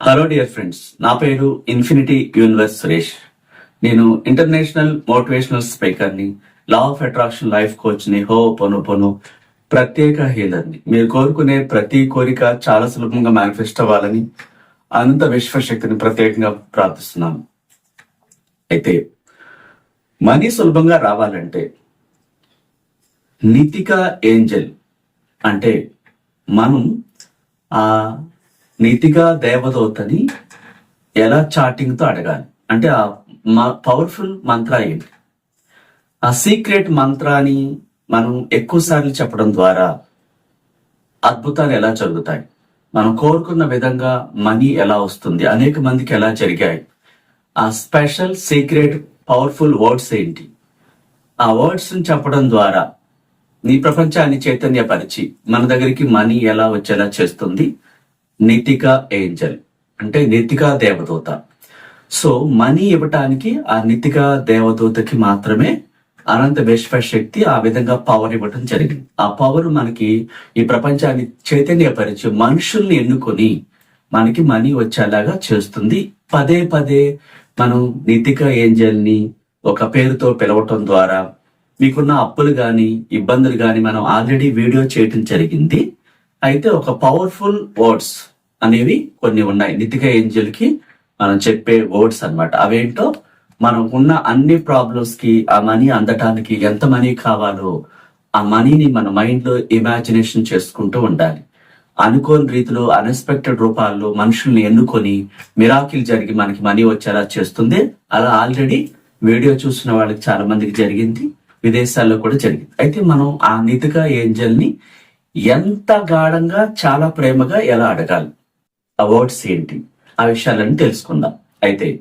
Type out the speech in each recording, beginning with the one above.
Hello dear friends నా పేరు infinity universe Suresh నేను ఇంటర్నేషనల్ మోటివేషనల్ స్పీకర్ని లా ఆఫ్ అట్రాక్షన్ లైఫ్ కోచ్ని హో పొను పొను ప్రత్యేక హీలర్ని. మీరు కోరుకునే ప్రతి కోరిక చాలా సులభంగా మేనిఫెస్ట్ అవ్వాలని అనంత విశ్వశక్తిని ప్రత్యేకంగా ప్రార్థిస్తున్నాను. అయితే మనీ సులభంగా రావాలంటే నితికా ఏంజల్ అంటే మనం ఆ నీతిగా దేవదూతని ఎలా చాటింగ్తో అడగాలి? అంటే ఆ మా పవర్ఫుల్ మంత్ర ఏంటి ఆ సీక్రెట్ మంత్రాన్ని మనం ఎక్కువ సార్లు చెప్పడం ద్వారా అద్భుతాలు ఎలా జరుగుతాయి? మనం కోరుకున్న విధంగా మనీ ఎలా వస్తుంది? అనేక మందికి ఎలా జరిగాయి? ఆ స్పెషల్ సీక్రెట్ పవర్ఫుల్ వర్డ్స్ ఏంటి? ఆ వర్డ్స్ చెప్పడం ద్వారా నీ ప్రపంచాన్ని చైతన్యపరిచి మన దగ్గరికి మనీ ఎలా వచ్చేలా చేస్తుంది? నితిక ఏంజల్ అంటే నితిక దేవదూత. సో మనీ ఇవ్వటానికి ఆ నితిక దేవదూతకి మాత్రమే అనంత విశ్వ శక్తి ఆ విధంగా పవర్ ఇవ్వటం జరిగింది. ఆ పవర్ మనకి ఈ ప్రపంచాన్ని చైతన్యపరిచి మనుషుల్ని ఎన్నుకొని మనకి మనీ వచ్చేలాగా చేస్తుంది. పదే పదే మనం నితిక ఏంజల్ని ఒక పేరుతో పిలవటం ద్వారా మీకున్న అప్పులు గాని ఇబ్బందులు గాని మనం ఆల్రెడీ వీడియో చేయటం జరిగింది. అయితే ఒక పవర్ఫుల్ వర్డ్స్ అనేవి కొన్ని ఉన్నాయి. నితిక ఏంజల్కి మనం చెప్పే వర్డ్స్ అన్నమాట. అవేంటో మనం ఉన్న అన్ని ప్రాబ్లమ్స్కి ఆ మనీ అందటానికి ఎంత మనీ కావాలో ఆ మనీని మన మైండ్లో ఇమాజినేషన్ చేసుకుంటూ ఉండాలి. అనుకోని రీతిలో అన్ఎక్స్పెక్టెడ్ రూపాల్లో మనుషుల్ని ఎన్నుకొని మిరాకిల్ జరిగి మనకి మనీ వచ్చేలా చేస్తుంది. అలా ఆల్రెడీ వీడియో చూసిన వాళ్ళకి చాలా మందికి జరిగింది. విదేశాల్లో కూడా జరిగింది. అయితే మనం ఆ నితిగా ఏంజల్ని ఎంత గాఢంగా చాలా ప్రేమగా ఎలా అడగాలి? అవార్డ్స్ ఏంటి ఆ విషయాలన్నీ తెలుసుకుందాం. అయితే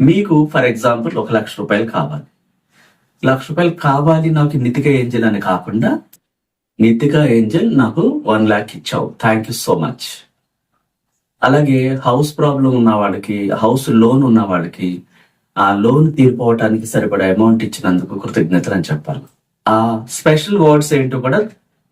మీకు ఫర్ ఎగ్జాంపుల్ ఒక లక్ష రూపాయలు కావాలి. లక్ష రూపాయలు కావాలి నాకు నితిక ఏంజల్ అని కాకుండా నితిక ఏంజల్ నాకు వన్ ల్యాక్ ఇచ్చావు. థ్యాంక్ యూ సో మచ్ అలాగే హౌస్ ప్రాబ్లం ఉన్న వాళ్ళకి హౌస్ లోన్ ఉన్న వాళ్ళకి ఆ లోన్ తీరిపోవటానికి సరిపడా అమౌంట్ ఇచ్చినందుకు కృతజ్ఞతలు అని చెప్పాలి. ఆ స్పెషల్ వర్డ్స్ ఏంటో కూడా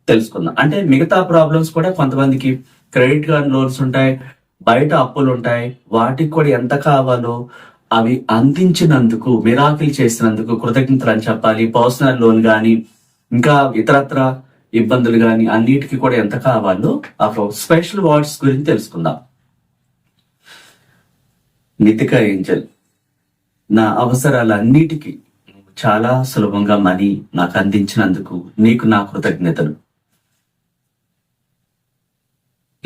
తెలుసుకుందాం. అంటే మిగతా ప్రాబ్లమ్స్ కూడా కొంతమందికి క్రెడిట్ కార్డ్ లోన్స్ ఉంటాయి బయట అప్పులు ఉంటాయి వాటికి కూడా ఎంత కావాలో అవి అందించినందుకు మిరాకిల్ చేసినందుకు కృతజ్ఞతలు అని చెప్పాలి. పర్సనల్ లోన్ కానీ ఇంకా ఇతరత్ర ఇబ్బందులు కానీ అన్నిటికీ కూడా ఎంత కావాలో ఆ స్పెషల్ వార్డ్స్ గురించి తెలుసుకుందాం. నితిక ఏంజల్ నా అవసరాలన్నిటికీ చాలా సులభంగా మనీ నాకు అందించినందుకు నీకు నా కృతజ్ఞతలు.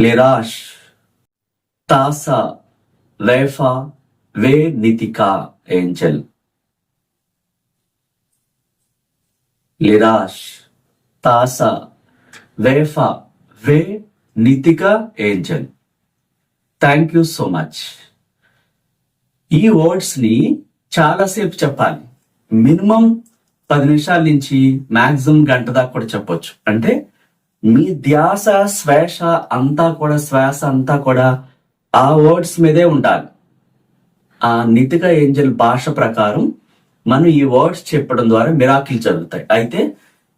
లేరాష్ తాసా లేఫా వే నితికా ఏంజల్. లిరాష్ తాసా వేఫా వే Nithika Angel. Thank you so much. ఈ వర్డ్స్ని చాలాసేపు చెప్పాలి. మినిమం పది నిమిషాల నుంచి మాక్సిమం గంట దాకా కూడా చెప్పొచ్చు. అంటే మీ ధ్యాస శ్వాస అంతా కూడా శ్వాస అంతా కూడా ఆ వర్డ్స్ మీదే ఉండాలి. ఆ నితిక ఏంజల్ భాష ప్రకారం మనం ఈ వర్డ్స్ చెప్పడం ద్వారా మిరాకిల్ జరుగుతాయి. అయితే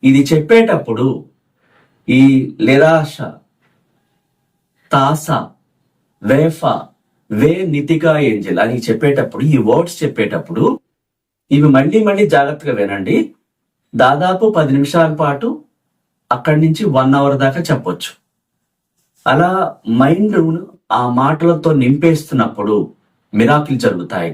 ఇది చెప్పేటప్పుడు ఈ నిరాశ తాస వేఫా వే నితికా ఏంజల్ అని చెప్పేటప్పుడు ఈ వర్డ్స్ చెప్పేటప్పుడు ఇవి మళ్ళీ మళ్ళీ జాగ్రత్తగా వినండి. దాదాపు పది నిమిషాల పాటు అక్కడి నుంచి వన్ అవర్ దాకా చెప్పొచ్చు. అలా మైండ్ ఆ మాటలతో నింపేస్తున్నప్పుడు మిరాకిల్ జరుగుతాయి.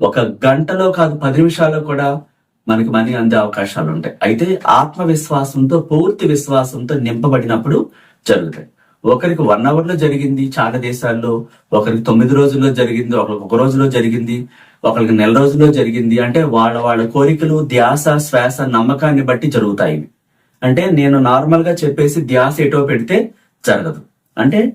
ఒక గంటలో కాదు పది నిమిషాల్లో కూడా మనకి మనీ అందే అవకాశాలు ఉంటాయి. అయితే ఆత్మవిశ్వాసంతో పూర్తి విశ్వాసంతో నింపబడినప్పుడు జరుగుతాయి. ఒకరికి వన్ అవర్లో జరిగింది చాలా దేశాల్లో ఒకరికి తొమ్మిది రోజుల్లో జరిగింది ఒకరికి ఒక రోజులో జరిగింది ఒకరికి నెల రోజుల్లో జరిగింది. అంటే వాళ్ళ వాళ్ళ కోరికలు ధ్యాస శ్వాస నమ్మకాన్ని బట్టి జరుగుతాయి. అంటే నేను నార్మల్గా చెప్పేసి ధ్యాస ఎటో పెడితే జరగదు. అంటే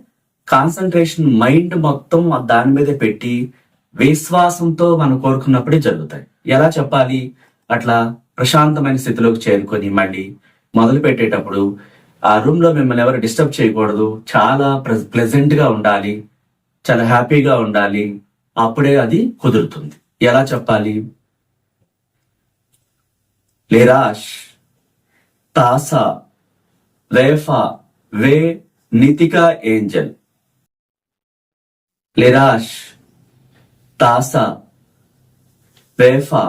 కాన్సన్ట్రేషన్ మైండ్ మొత్తం దాని మీద పెట్టి విశ్వాసంతో మనం కోరుకున్నప్పుడే జరుగుతాయి. ఎలా చెప్పాలి? అట్లా ప్రశాంతమైన స్థితిలోకి చేరుకొని మళ్ళీ మొదలు పెట్టేటప్పుడు ఆ రూమ్లో మిమ్మల్ని ఎవరు డిస్టర్బ్ చేయకూడదు. చాలా ప్లెజెంట్గా ఉండాలి. చాలా హ్యాపీగా ఉండాలి. అప్పుడే అది కుదురుతుంది. ఎలా చెప్పాలి? లిరాష్ తాసా రేఫా వే నితికా ఏంజల్. లిరాష్ తాస వేఫా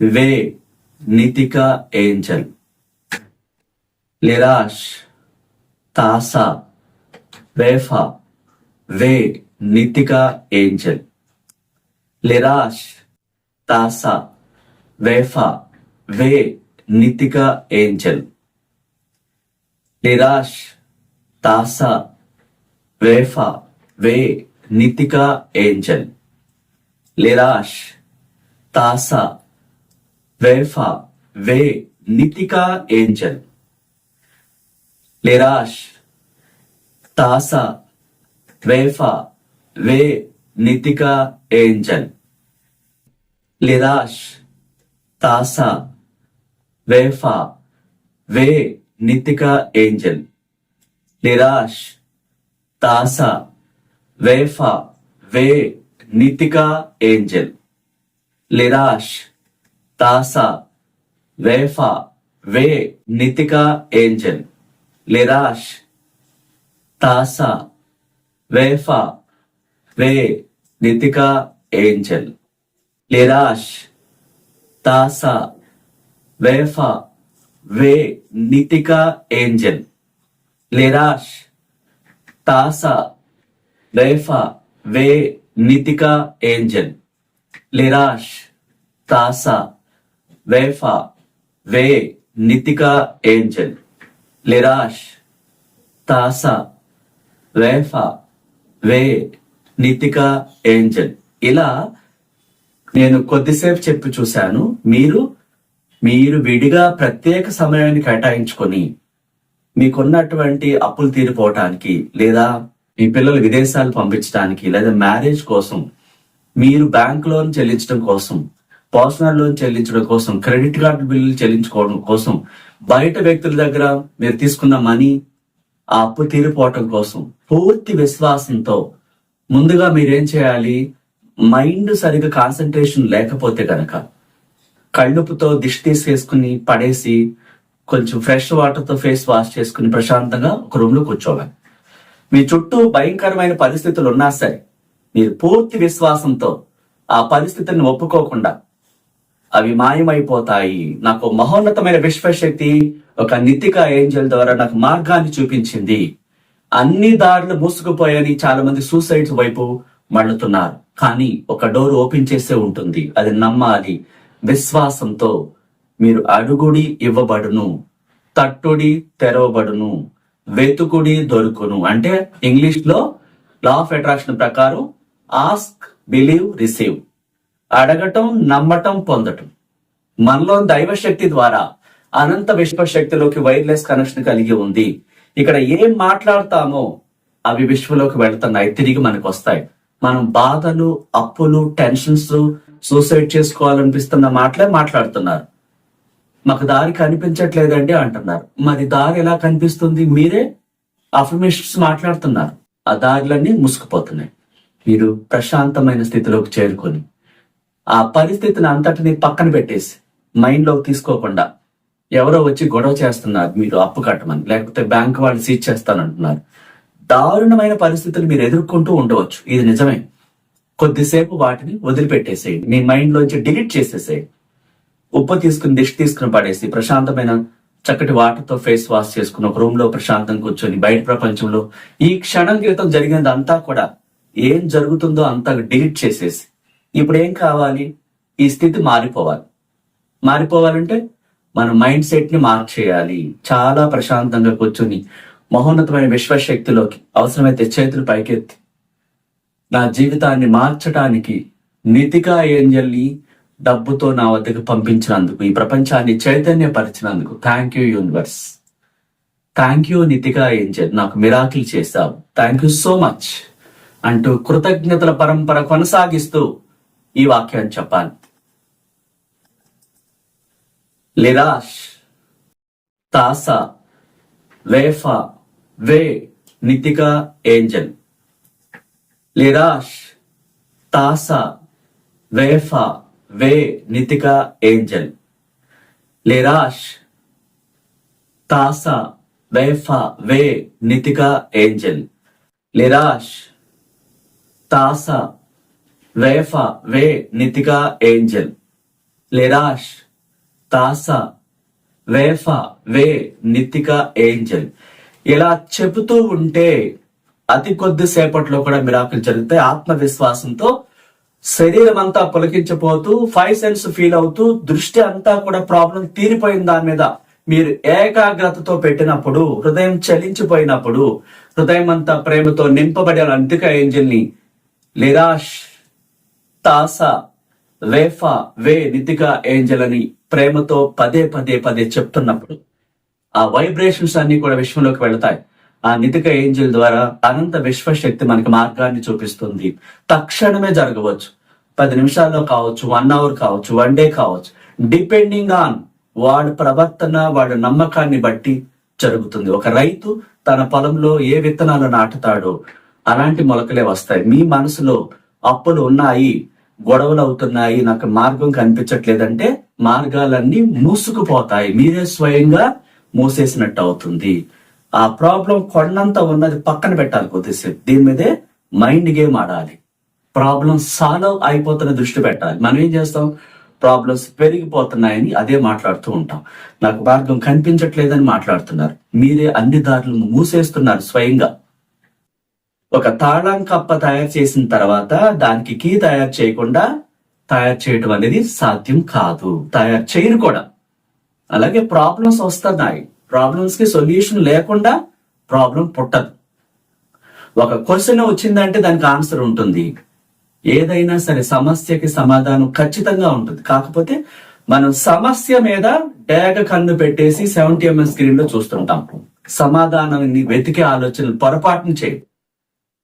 వే నితిక ఏంజల్ లిరాష్ తాస వేఫా వే నితిక ఏంజల్ లిరాష్ తాస వేఫా వే నితిక ఏంజల్ లిరాష్ తాస వేఫా వే నితికా ఏంజల్ లిరాష్ తాసా వేఫా వే నితికా ఏంజల్ లిరాష్ తాసా వేఫా వే నితికా ఏంజల్ లిరాష్ తాసా వేఫా వే నితికా ఏంజల్ లిరాష్ తాసా వేఫా వే నితికా ఏంజెల్. లిరాష్ తాసా వేఫా వే నితికా ఏంజెల్. లిరాష్ తాసా వేఫా వే నితికా ఏంజెల్. లిరాష్ తాసా వేఫా వే నితికా ఏంజెల్. లిరాష్ తాసా రేఫా వే నితిక ఏంజల్ లిరాష్ తాసా వేఫా వే నితిక ఏంజల్ లిరాష్ తాసా వేఫా వే నితిక ఏంజల్. ఇలా నేను కొద్దిసేపు చెప్పి చూశాను. మీరు మీరు విడిగా ప్రత్యేక సమయాన్ని కేటాయించుకొని మీకున్నటువంటి అప్పులు తీరిపోవటానికి లేదా మీ పిల్లలు విదేశాలు పంపించడానికి లేదా మ్యారేజ్ కోసం మీరు బ్యాంక్ లోన్ చెల్లించడం కోసం పర్సనల్ లోన్ చెల్లించడం కోసం క్రెడిట్ కార్డు బిల్లులు చెల్లించుకోవడం కోసం బయట వ్యక్తుల దగ్గర మీరు తీసుకున్న మనీ ఆ అప్పు తీరిపోవటం కోసం పూర్తి విశ్వాసంతో ముందుగా మీరేం చేయాలి? మైండ్ సరిగా కాన్సన్ట్రేషన్ లేకపోతే గనక కళ్ళుపుతో దిష్టి తీసేసుకుని పడేసి కొంచెం ఫ్రెష్ వాటర్తో ఫేస్ వాష్ చేసుకుని ప్రశాంతంగా ఒక రూమ్లో కూర్చోవాలి. మీ చుట్టూ భయంకరమైన పరిస్థితులు ఉన్నా సరే మీరు పూర్తి విశ్వాసంతో ఆ పరిస్థితిని ఒప్పుకోకుండా అవి మాయమైపోతాయి. నాకు మహోన్నతమైన విశ్వశక్తి ఒక నితిక ఏంజల్ ద్వారా నాకు మార్గాన్ని చూపించింది. అన్ని దారులు మూసుకుపోయని చాలా మంది సూసైడ్స్ వైపు మళ్ళుతున్నారు. కానీ ఒక డోర్ ఓపెన్ చేసే ఉంటుంది. అది నమ్మాలి. విశ్వాసంతో మీరు అడుగుడి ఇవ్వబడును తట్టుడి తెరవబడును. వెతుకుడి దొరుకును. అంటే ఇంగ్లీష్లో లా ఆఫ్ అట్రాక్షన్ ప్రకారం ఆస్క్ బిలీవ్ రిసీవ్ అడగటం నమ్మటం పొందటం. మనలో దైవశక్తి ద్వారా అనంత విశ్వశక్తిలోకి వైర్లెస్ కనెక్షన్ కలిగి ఉంది. ఇక్కడ ఏం మాట్లాడతామో అవి విశ్వలోకి వెళ్తున్నాయి తిరిగి మనకు వస్తాయి. మనం బాధలు అప్పులు టెన్షన్స్ సూసైడ్ చేసుకోవాలనిపిస్తున్న మాటలే మాట్లాడుతున్నారు. మాకు దారి కనిపించట్లేదండి అంటున్నారు. మరి దారి ఎలా కనిపిస్తుంది? మీరే అఫర్మేషన్స్ మాట్లాడుతున్నారు. ఆ దారులన్నీ ముసుకుపోతున్నాయి మీరు ప్రశాంతమైన స్థితిలోకి చేరుకొని ఆ పరిస్థితిని అంతటిని పక్కన పెట్టేసి మైండ్లోకి తీసుకోకుండా ఎవరో వచ్చి గొడవ చేస్తున్నారు. మీరు అప్పు కట్టమని లేకపోతే బ్యాంక్ వాళ్ళు సీజ్ చేస్తానంటున్నారు. దారుణమైన పరిస్థితులు మీరు ఎదుర్కొంటూ ఉండవచ్చు. ఇది నిజమే. కొద్దిసేపు వాటిని వదిలిపెట్టేసేయండి. మీ మైండ్లోంచి డిలీట్ చేసేసేయండి. ఉప్పు తీసుకుని దిష్టి తీసుకుని పడేసి ప్రశాంతమైన చక్కటి వాటర్తో ఫేస్ వాష్ చేసుకుని ఒక రూమ్లో ప్రశాంతం కూర్చొని బయట ప్రపంచంలో ఈ క్షణం క్రితం జరిగినది అంతా కూడా ఏం జరుగుతుందో అంతా డిలీట్ చేసేసి ఇప్పుడు ఏం కావాలి? ఈ స్థితి మారిపోవాలి. మారిపోవాలంటే మన మైండ్ సెట్ని మార్చేయాలి. చాలా ప్రశాంతంగా కూర్చొని మహోన్నతమైన విశ్వశక్తిలోకి అవసరమైతే చేతులు పైకెత్తి నా జీవితాన్ని మార్చడానికి నితికా ఏంజల్ని డబ్బుతో నా వద్దకు పంపించినందుకు ఈ ప్రపంచాన్ని చైతన్యపరిచినందుకు thank you universe thank you Nithika Angel నాకు మిరాకిల్ చేశావు. థ్యాంక్ యూ సో మచ్ అంటూ కృతజ్ఞతల పరంపర కొనసాగిస్తూ ఈ వాక్యాన్ని చెప్పాలి. లిరాష్ తాసా వేఫా వే నితికా ఏంజల్ లిరాష్ తాసా వేఫా వే నితికా ఏంజల్. లిరాష్. తాసా. వేఫా. వే నితికా ఏంజల్. లిరాష్. తాసా. వేఫా. వే నితికా ఏంజల్. లేరాష్. తాసా. వేఫా. వే నితికా ఏంజల్. ఇలా చెబుతూ ఉంటే అతి కొద్ది సేపట్లో కూడా మిరాకులు జరుగుతాయి ఆత్మవిశ్వాసంతో శరీరం అంతా పులకించిపోతూ ఫైవ్ సెన్స్ ఫీల్ అవుతూ దృష్టి అంతా కూడా ప్రాబ్లం తీరిపోయిన దాని మీద మీరు ఏకాగ్రతతో పెట్టినప్పుడు హృదయం చలించిపోయినప్పుడు హృదయం అంతా ప్రేమతో నింపబడే అంతిక ఏంజల్ లిరాష్ నిరాష్ తాస వేఫా వే నితిక ఏంజల్ అని ప్రేమతో పదే పదే పదే చెప్తున్నప్పుడు ఆ వైబ్రేషన్స్ అన్ని కూడా విశ్వంలోకి వెళతాయి. ఆ నితిక ఏంజిల్ ద్వారా అనంత విశ్వశక్తి మనకి మార్గాన్ని చూపిస్తుంది. తక్షణమే జరగవచ్చు. పది నిమిషాల్లో కావచ్చు వన్ అవర్ కావచ్చు వన్ డే కావచ్చు. డిపెండింగ్ ఆన్ వాడి ప్రవర్తన వాడి నమ్మకాన్ని బట్టి జరుగుతుంది. ఒక రైతు తన పొలంలో ఏ విత్తనాలు నాటుతాడో అలాంటి మొలకలే వస్తాయి. మీ మనసులో అప్పులు ఉన్నాయి గొడవలు అవుతున్నాయి నాకు మార్గం కనిపించట్లేదంటే మార్గాలన్నీ మూసుకుపోతాయి. మీరే స్వయంగా మూసేసినట్టు అవుతుంది. ఆ ప్రాబ్లం కొండంత ఉన్నది పక్కన పెట్టాలి కొద్దిసేపు. దీని మీదే మైండ్ గేమ్ ఆడాలి. ప్రాబ్లం సాల్వ్ అయిపోతున్న దృష్టి పెట్టాలి. మనం ఏం చేస్తాం? ప్రాబ్లమ్స్ పెరిగిపోతున్నాయని అదే మాట్లాడుతూ ఉంటాం. నాకు మార్గం కనిపించట్లేదని మాట్లాడుతున్నారు. మీరే అన్ని దారులు మూసేస్తున్నారు స్వయంగా. ఒక తాళం కప్ప తయారు చేసిన తర్వాత దానికి కీ తయారు చేయకుండా తయారు చేయడం అనేది సాధ్యం కాదు. తయారు చేయరు కూడా. అలాగే ప్రాబ్లమ్స్ వస్తున్నాయి. ప్రాబ్లమ్స్కి సొల్యూషన్ లేకుండా ప్రాబ్లం పుట్టదు. ఒక క్వశ్చన్ వచ్చిందంటే దానికి ఆన్సర్ ఉంటుంది. ఏదైనా సరే సమస్యకి సమాధానం ఖచ్చితంగా ఉంటుంది. కాకపోతే మనం సమస్య మీద డేగ కన్ను పెట్టేసి సెవెంటీ ఎంఎం స్క్రీన్లో చూస్తుంటాం. సమాధానాన్ని వెతికే ఆలోచనలు పొరపాటును చేయి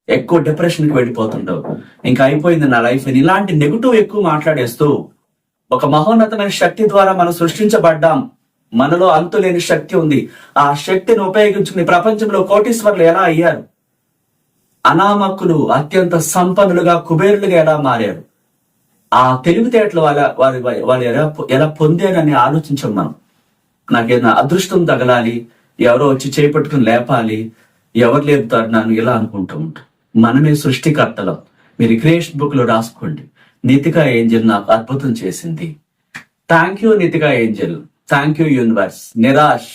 ఎక్కువ డిప్రెషన్కి వెళ్ళిపోతుంటావు ఇంకా అయిపోయింది నా లైఫ్ అని ఇలాంటి నెగిటివ్ ఎక్కువ మాట్లాడేస్తూ ఒక మహోన్నతమైన శక్తి ద్వారా మనం సృష్టించబడ్డాం. మనలో అంతులేని శక్తి ఉంది. ఆ శక్తిని ఉపయోగించుకుని ప్రపంచంలో కోటీశ్వరులు ఎలా అయ్యారు? అనామకులు అత్యంత సంపన్నులుగా కుబేరులుగా ఎలా మారారు? ఆ తెలివితేటలు వాళ్ళ వారి వాళ్ళు ఎలా ఎలా పొందారని ఆలోచించాం మనం. నాకేదైనా అదృష్టం తగలాలి ఎవరో వచ్చి చేపట్టుకుని లేపాలి ఎవరు లేపుతారు నన్ను ఇలా అనుకుంటూ ఉంటాం మనమే సృష్టికర్తలం. మీరు క్రియేషన్ బుక్లో రాసుకోండి. నితికా ఏంజల్ నాకు అద్భుతం చేసింది. Thank you Nithika Angel. Thank you universe నిరాష్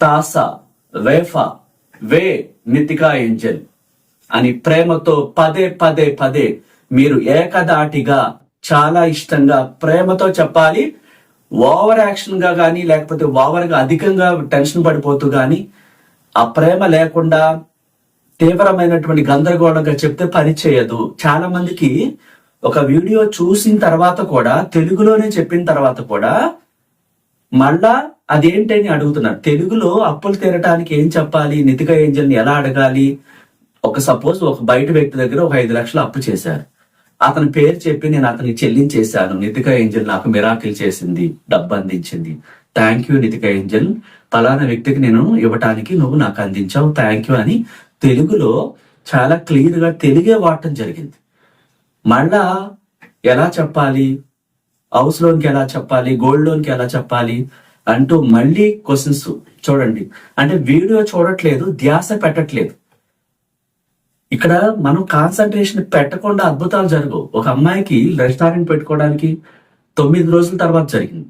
తాసా వేఫా వే నితికా ఏంజల్ అని ప్రేమతో పదే పదే పదే మీరు ఏకదాటిగా చాలా ఇష్టంగా ప్రేమతో చెప్పాలి. ఓవర్ యాక్షన్గా కానీ లేకపోతే ఓవర్గా అధికంగా టెన్షన్ పడిపోతూ కానీ ఆ ప్రేమ లేకుండా తీవ్రమైనటువంటి గందరగోళంగా చెప్తే పని చేయదు. చాలా మందికి ఒక వీడియో చూసిన తర్వాత కూడా తెలుగులోనే చెప్పిన తర్వాత కూడా మళ్ళా అదేంటని అడుగుతున్నారు. తెలుగులో అప్పులు తీరటానికి ఏం చెప్పాలి? నితిక ఏంజల్ని ఎలా అడగాలి? ఒక సపోజ్ ఒక బయట వ్యక్తి దగ్గర ఒక ఐదు లక్షలు అప్పు చేశారు. అతని పేరు చెప్పి నేను అతనికి చెల్లించేశాను. నితిక ఏంజల్ నాకు మిరాకిల్ చేసింది డబ్బు అందించింది. Thank you Nithika Angel. పలానా వ్యక్తికి నేను ఇవ్వటానికి నువ్వు నాకు అందించావు. థ్యాంక్ యూ అని తెలుగులో చాలా క్లియర్గా తెలుగే వాడటం జరిగింది. మళ్ళా ఎలా చెప్పాలి? హౌస్ లోన్కి ఎలా చెప్పాలి? గోల్డ్ లోన్కి ఎలా చెప్పాలి? అంటూ మళ్ళీ క్వశ్చన్స్ చూడండి. అంటే వీడియో చూడట్లేదు ధ్యాస పెట్టట్లేదు. ఇక్కడ మనం కాన్సన్ట్రేషన్ పెట్టకుండా అద్భుతాలు జరగవు. ఒక అమ్మాయికి రెస్టారెంట్ పెట్టుకోవడానికి తొమ్మిది రోజుల తర్వాత జరిగింది.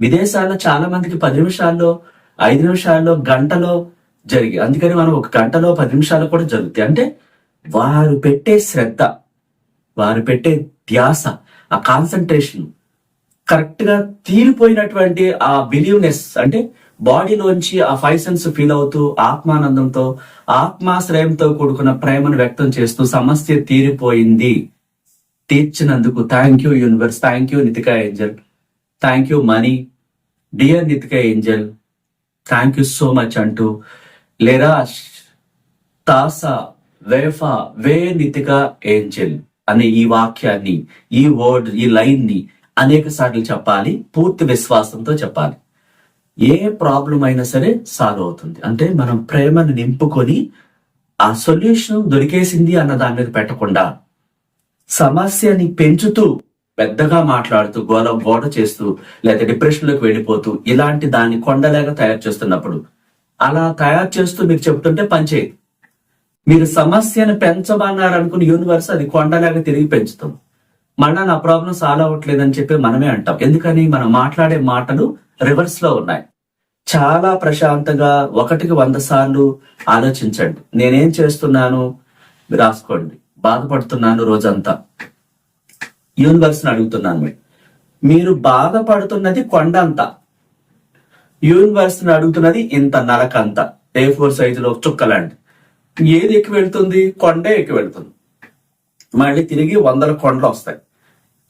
విదేశాల్లో చాలా మందికి పది నిమిషాల్లో ఐదు నిమిషాల్లో గంటలో జరిగి అందుకని మనం ఒక గంటలో పది నిమిషాలు కూడా జరుగుతాయి. అంటే వారు పెట్టే శ్రద్ధ వారు పెట్టే ధ్యాస ఆ కాన్సన్ట్రేషన్ కరెక్ట్గా తీరిపోయినటువంటి ఆ బిలీవ్నెస్ అంటే బాడీలోంచి ఆ ఫైవ్ సెన్స్ ఫీల్ అవుతూ ఆత్మానందంతో ఆత్మాశ్రయంతో కూడుకున్న ప్రేమను వ్యక్తం చేస్తూ సమస్య తీరిపోయింది. తీర్చినందుకు thank you universe thank you Nithika Angel thank you money dear Nithika Angel thank you so much అంటూ లెరాష్ తాసా వేఫా వే నితికా ఏంజల్ అనే ఈ వాక్యాన్ని ఈ వర్డ్ ఈ లైన్ని అనేక సార్లు చెప్పాలి పూర్తి విశ్వాసంతో చెప్పాలి. ఏ ప్రాబ్లం అయినా సరే సాల్వ్ అవుతుంది. అంటే మనం ప్రేమను నింపుకొని ఆ సొల్యూషన్ దొరికేసింది అన్న దాని మీద పెట్టకుండా సమస్యని పెంచుతూ పెద్దగా మాట్లాడుతూ గోల గోడ చేస్తూ లేదా డిప్రెషన్లోకి వెళ్ళిపోతూ ఇలాంటి దాన్ని కొండలాగా తయారు చేస్తున్నప్పుడు అలా తయారు చేస్తూ మీకు చెప్తుంటే పనిచేయదు మీరు సమస్యను పెంచమన్నారనుకుని యూనివర్స్ అది కొండలాగా తిరిగి పెంచుతాం మళ్ళా నా ప్రాబ్లం సాల్వ్ అవ్వట్లేదని చెప్పి మనమే అంటాం. ఎందుకని? మనం మాట్లాడే మాటలు రివర్స్లో ఉన్నాయి. చాలా ప్రశాంతంగా ఒకటికి వంద సార్లు ఆలోచించండి. నేనేం చేస్తున్నాను? రాసుకోండి. బాధపడుతున్నాను రోజంతా. యూనివర్స్ అడుగుతున్నాను. మీరు. బాధపడుతున్నది కొండ అంతా యూనివర్స్ అడుగుతున్నది ఇంత నలకంత. ఏ ఫోర్ సైజులో చుక్కలాంటి ఏది ఎక్కి వెళ్తుంది? కొండే ఎక్కి వెళ్తుంది. మళ్ళీ తిరిగి వందల కొండలు వస్తాయి.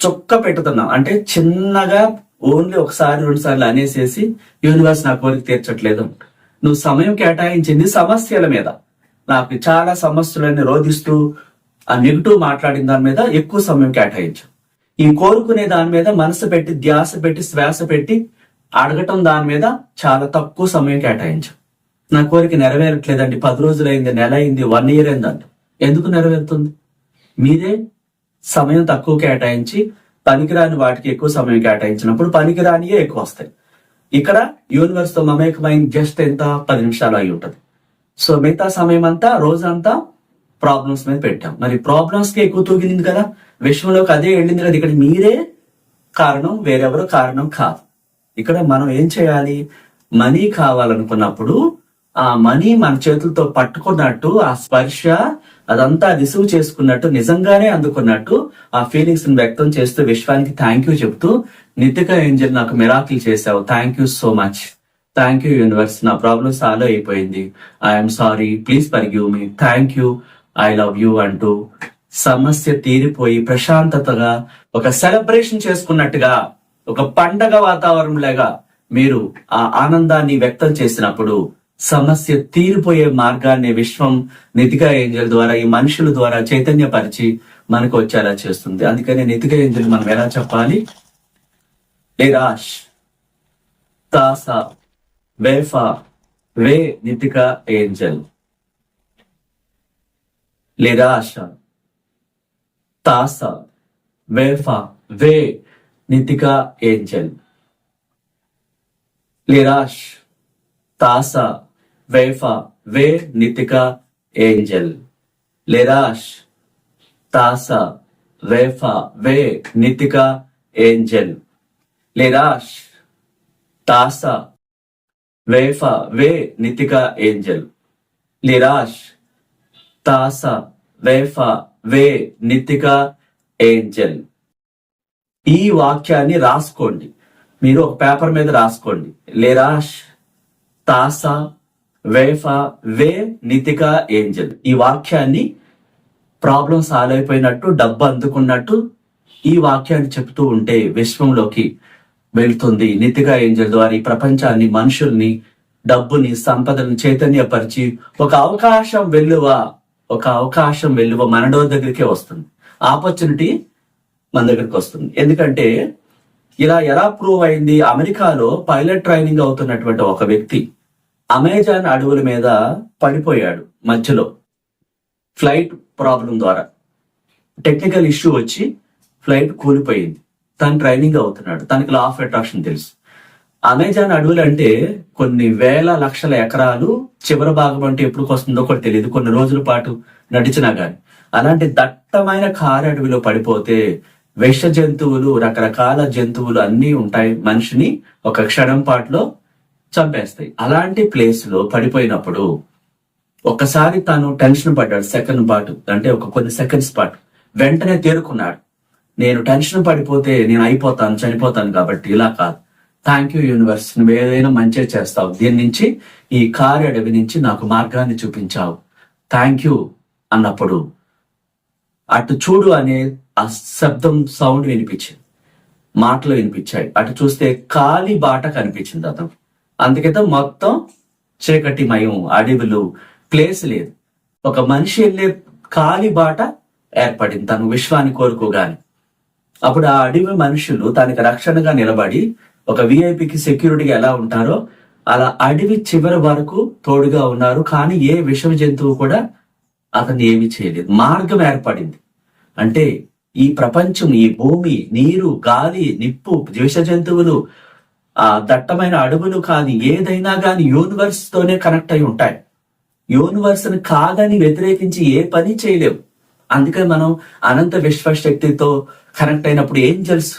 చుక్క పెట్టుతున్నాం. అంటే చిన్నగా ఓన్లీ ఒకసారి రెండు సార్లు అనేసేసి యూనివర్స్ నా కోరిక తీర్చట్లేదు. నువ్వు సమయం కేటాయించింది సమస్యల మీద. నాకు చాలా సమస్యలని రోధిస్తూ ఆ నెగిటివ్ మాట్లాడిన దాని మీద ఎక్కువ సమయం కేటాయించు. ఈ కోరుకునే దాని మీద మనసు పెట్టి ధ్యాస పెట్టి శ్వాస పెట్టి అడగటం దాని మీద చాలా తక్కువ సమయం కేటాయించు. నా కోరిక నెరవేరట్లేదండి. పది రోజులైంది నెల అయింది వన్ ఇయర్ అయిందండి. ఎందుకు నెరవేరుతుంది? మీరే సమయం తక్కువ కేటాయించి పనికిరాని వాటికి ఎక్కువ సమయం కేటాయించినప్పుడు పనికిరానియే ఎక్కువ వస్తాయి. ఇక్కడ యూనివర్స్తో మమేకమైన జస్ట్ ఎంత? పది నిమిషాలు అయి ఉంటుంది. సో మిగతా సమయం అంతా రోజంతా ప్రాబ్లమ్స్ మీద పెట్టాం. మరి ప్రాబ్లమ్స్కి ఎక్కువ తూగింది కదా? విశ్వంలోకి అదే వెళ్ళింది కదా? ఇక్కడ మీరే కారణం వేరెవరో కారణం కాదు. ఇక్కడ మనం ఏం చేయాలి? మనీ కావాలనుకున్నప్పుడు ఆ మనీ మన చేతులతో పట్టుకున్నట్టు ఆ స్పర్శ అదంతా రిసీవ్ చేసుకున్నట్టు నిజంగానే అందుకున్నట్టు ఆ ఫీలింగ్స్ని వ్యక్తం చేస్తూ విశ్వానికి థ్యాంక్ యూ చెప్తూ నితిక ఏంజల్ నాకు మిరాకిల్ చేసావు thank you so much thank you universe నా ప్రాబ్లం సాల్వ్ అయిపోయింది. I'm sorry please forgive me thank you I love you అంటూ సమస్య తీరిపోయి ప్రశాంతతగా ఒక సెలబ్రేషన్ చేసుకున్నట్టుగా ఒక పండగ వాతావరణం వాతావరణంలాగా మీరు ఆ ఆనందాన్ని వ్యక్తం చేసినప్పుడు సమస్య తీరిపోయే మార్గాన్ని విశ్వం నితిగా ఏంజల్ ద్వారా ఈ మనుషుల ద్వారా చైతన్యపరిచి మనకు వచ్చేలా చేస్తుంది. అందుకని నితిగా ఏంజల్ మనం ఎలా చెప్పాలి? నిరాష్ తాసా వేఫా వే నితికా ఏంజల్. నిరాశ తాస వేఫా వే నితికా ఏంజల్. నిరాష్ తాస వేఫా వే నితికా ఏంజల్. లెరాష్ తాసా వేఫా వే నితికా ఏంజల్. లెరాష్ తాసా వేఫా వే నితికా ఏంజల్. లిరాష్ తాస వేఫా వే నితికా ఏంజల్. ఈ వాక్యాన్ని రాసుకోండి. మీరు ఒక పేపర్ మీద రాసుకోండి. లెరాష్ తాసా వేఫా వే నితికా ఏంజల్. ఈ వాక్యాన్ని ప్రాబ్లం సాల్వ్ అయిపోయినట్టు డబ్బు అందుకున్నట్టు ఈ వాక్యాన్ని చెప్తూ ఉంటే విశ్వంలోకి వెళ్తుంది. నితిక ఏంజల్ ద్వారా ఈ ప్రపంచాన్ని మనుషుల్ని డబ్బుని సంపదను చైతన్యపరిచి ఒక అవకాశం వెల్లువ ఒక అవకాశం వెల్లువ మనడో దగ్గరికే వస్తుంది. ఆపర్చునిటీ మన దగ్గరికి వస్తుంది. ఎందుకంటే ఇలా ఎలా ప్రూవ్ అయింది? అమెరికాలో పైలట్ ట్రైనింగ్ అవుతున్నటువంటి ఒక వ్యక్తి అమెజాన్ అడవుల మీద పడిపోయాడు మధ్యలో. ఫ్లైట్ ప్రాబ్లం ద్వారా. టెక్నికల్ ఇష్యూ వచ్చి ఫ్లైట్ కూలిపోయింది. తను ట్రైనింగ్ అవుతున్నాడు. తనకి లా ఆఫ్ అట్రాక్షన్ తెలుసు. అమెజాన్ అడవులు అంటే కొన్ని వేల లక్షల ఎకరాలు చివరి భాగం అంటే ఎప్పుడు వస్తుందో కూడా తెలియదు. కొన్ని రోజుల పాటు నడిచినా గాని. అలాంటి దట్టమైన కారు అడవిలో పడిపోతే విష జంతువులు రకరకాల జంతువులు అన్నీ ఉంటాయి. మనిషిని ఒక క్షణం పాటులో చంపేస్తాయి. అలాంటి ప్లేస్లో పడిపోయినప్పుడు ఒక్కసారి తను టెన్షన్ పడ్డాడు సెకండ్ పాటు అంటే ఒక కొన్ని సెకండ్స్ పాటు. వెంటనే తేరుకున్నాడు. నేను టెన్షన్ పడిపోతే నేను అయిపోతాను చనిపోతాను కాబట్టి ఇలా కాదు. థ్యాంక్ యూ యూనివర్స్ నువ్వు ఏదైనా మంచిగా చేస్తావు. దీని నుంచి ఈ కారు అడవి నుంచి నాకు మార్గాన్ని చూపించావు. థ్యాంక్ యూ అన్నప్పుడు అటు చూడు అనే ఆ శబ్దం సౌండ్ వినిపించింది. మాటలు వినిపించాయి. అటు చూస్తే ఖాళీ బాట కనిపించింది అతను అందుకైతే మొత్తం చీకటి మయం అడవులు ప్లేస్ లేదు. ఒక మనిషి వెళ్ళే కాలి బాట ఏర్పడింది తను విశ్వాన్ని కోరుకోగాని. అప్పుడు ఆ అడవి మనుషులు తనకి రక్షణగా నిలబడి ఒక విఐపికి సెక్యూరిటీగా ఎలా ఉంటారో అలా అడవి చివరి వరకు తోడుగా ఉన్నారు. కానీ ఏ విషమ జంతువు కూడా అతన్ని ఏమి చేయలేదు. మార్గం ఏర్పడింది. అంటే ఈ ప్రపంచం ఈ భూమి నీరు గాలి నిప్పు విష జంతువులు ఆ దట్టమైన అడవులు కానీ ఏదైనా కానీ యూనివర్స్ తోనే కనెక్ట్ అయి ఉంటాయి. యూనివర్స్ని కాదని వ్యతిరేకించి ఏ పని చేయలేవు. అందుకే మనం అనంత విశ్వశక్తితో కనెక్ట్ అయినప్పుడు ఏంజల్స్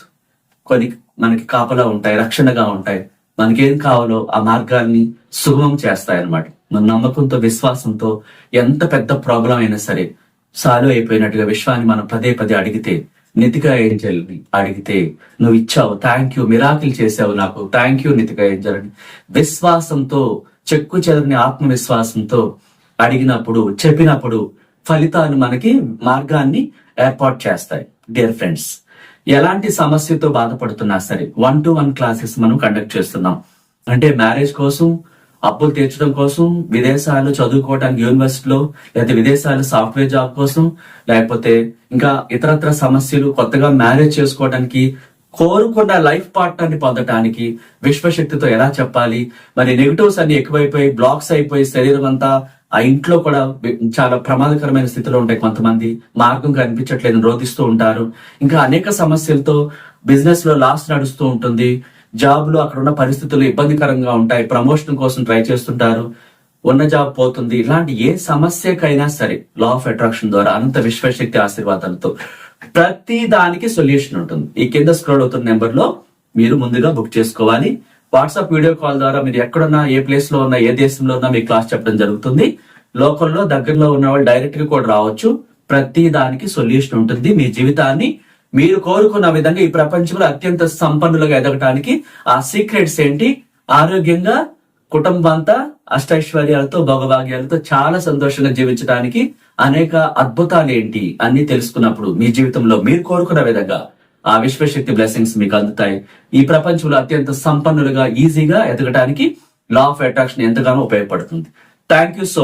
కొన్ని మనకి కాపలా ఉంటాయి రక్షణగా ఉంటాయి. మనకేం కావాలో ఆ మార్గాల్ని సుగమం చేస్తాయి అన్నమాట మన నమ్మకంతో విశ్వాసంతో ఎంత పెద్ద ప్రాబ్లం అయినా సరే సాల్వ్ అయిపోయినట్టుగా విశ్వాన్ని మనం పదే పదే అడిగితే నితిగా ఏంజల్ని అడిగితే నువ్వు ఇచ్చావు థ్యాంక్ యూ మిరాకిల్ చేసావు నాకు థ్యాంక్ యూ నితిగా ఏంజల్ అని. విశ్వాసంతో చెక్కు చెదరని ఆత్మవిశ్వాసంతో అడిగినప్పుడు చెప్పినప్పుడు ఫలితాలు మనకి మార్గాన్ని ఏర్పాటు చేస్తాయి డియర్ ఫ్రెండ్స్ ఎలాంటి సమస్యతో బాధపడుతున్నా సరే వన్ టు వన్ క్లాసెస్ మనం కండక్ట్ చేస్తున్నాం. అంటే మ్యారేజ్ కోసం అప్పులు తీర్చడం కోసం విదేశాల్లో చదువుకోవడానికి యూనివర్సిటీలో లేకపోతే విదేశాల్లో సాఫ్ట్వేర్ జాబ్ కోసం లేకపోతే ఇంకా ఇతరత్ర సమస్యలు కొత్తగా మ్యారేజ్ చేసుకోవడానికి కోరుకున్న లైఫ్ పార్ట్నర్ని పొందటానికి విశ్వశక్తితో ఎలా చెప్పాలి? మరి నెగిటివ్స్ అన్ని ఎక్కువైపోయి బ్లాక్స్ అయిపోయి శరీరం అంతా ఆ ఇంట్లో కూడా చాలా ప్రమాదకరమైన స్థితిలో ఉంటాయి కొంతమంది. మార్గం కనిపించట్లేదు రోధిస్తూ ఉంటారు. ఇంకా అనేక సమస్యలతో బిజినెస్లో లాస్ నడుస్తూ ఉంటుంది. జాబ్లో అక్కడ ఉన్న పరిస్థితులు ఇబ్బందికరంగా ఉంటాయి. ప్రమోషన్ కోసం ట్రై చేస్తుంటారు. ఉన్న జాబ్ పోతుంది. ఇలాంటి ఏ సమస్యకైనా సరే లా ఆఫ్ అట్రాక్షన్ ద్వారా అనంత విశ్వశక్తి ఆశీర్వాదాలతో ప్రతి దానికి సొల్యూషన్ ఉంటుంది. ఈ కింద స్క్రోల్ అవుతున్న నెంబర్లో మీరు ముందుగా బుక్ చేసుకోవాలి. వాట్సాప్ వీడియో కాల్ ద్వారా మీరు ఎక్కడున్నా ఏ ప్లేస్లో ఉన్నా ఏ దేశంలో ఉన్నా మీకు క్లాస్ చెప్పడం జరుగుతుంది. లోకల్లో దగ్గరలో ఉన్న వాళ్ళు డైరెక్ట్గా కూడా రావచ్చు. ప్రతి దానికి సొల్యూషన్ ఉంటుంది. మీ జీవితాన్ని మీరు కోరుకున్న విధంగా ఈ ప్రపంచంలో అత్యంత సంపన్నులుగా ఎదగటానికి ఆ సీక్రెట్స్ ఏంటి? ఆరోగ్యంగా కుటుంబంతా అష్టైశ్వర్యాలతో భోగభాగ్యాలతో చాలా సంతోషంగా జీవించడానికి అనేక అద్భుతాలు ఏంటి? అన్ని తెలుసుకున్నప్పుడు మీ జీవితంలో మీరు కోరుకున్న విధంగా ఆ విశ్వశక్తి బ్లెస్సింగ్స్ మీకు అందుతాయి. ఈ ప్రపంచంలో అత్యంత సంపన్నులుగా ఈజీగా ఎదగటానికి లా ఆఫ్ అట్రాక్షన్ ఎంతగానో ఉపయోగపడుతుంది. Thank you so